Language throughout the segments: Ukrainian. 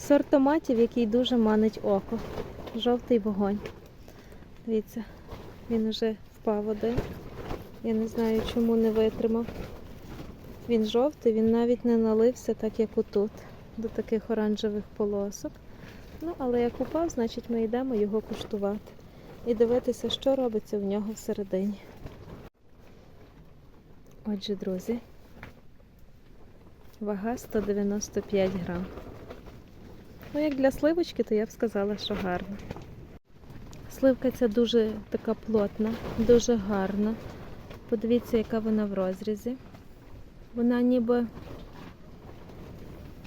Сорт томатів, який дуже манить око. Жовтий вогонь. Дивіться, він уже впав один. Я не знаю, чому не витримав. Він жовтий, він навіть не налився, так як отут, до таких оранжевих полосок. Ну, але як упав, значить ми йдемо його куштувати і дивитися, що робиться в нього всередині. Отже, друзі, вага 195 грам. Ну, як для сливочки, то я б сказала, що гарно. Сливка ця дуже така плотна, дуже гарна. Подивіться, яка вона в розрізі. Вона ніби,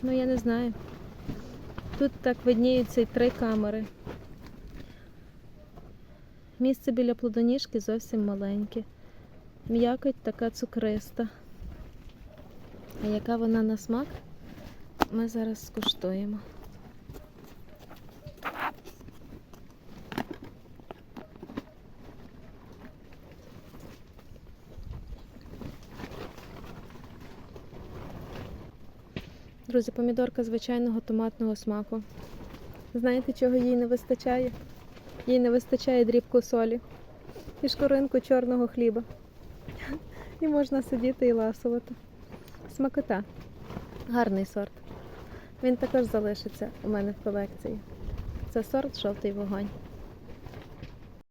ну я не знаю. Тут так видніються і три камери. Місце біля плодоніжки зовсім маленьке. М'якоть така цукриста. А яка вона на смак, ми зараз скуштуємо. Друзі, помідорка звичайного томатного смаку. Знаєте, чого їй не вистачає? Їй не вистачає дрібку солі і шкоринку чорного хліба. І можна сидіти і ласувати. Смакота. Гарний сорт. Він також залишиться у мене в колекції. Це сорт жовтий вогонь.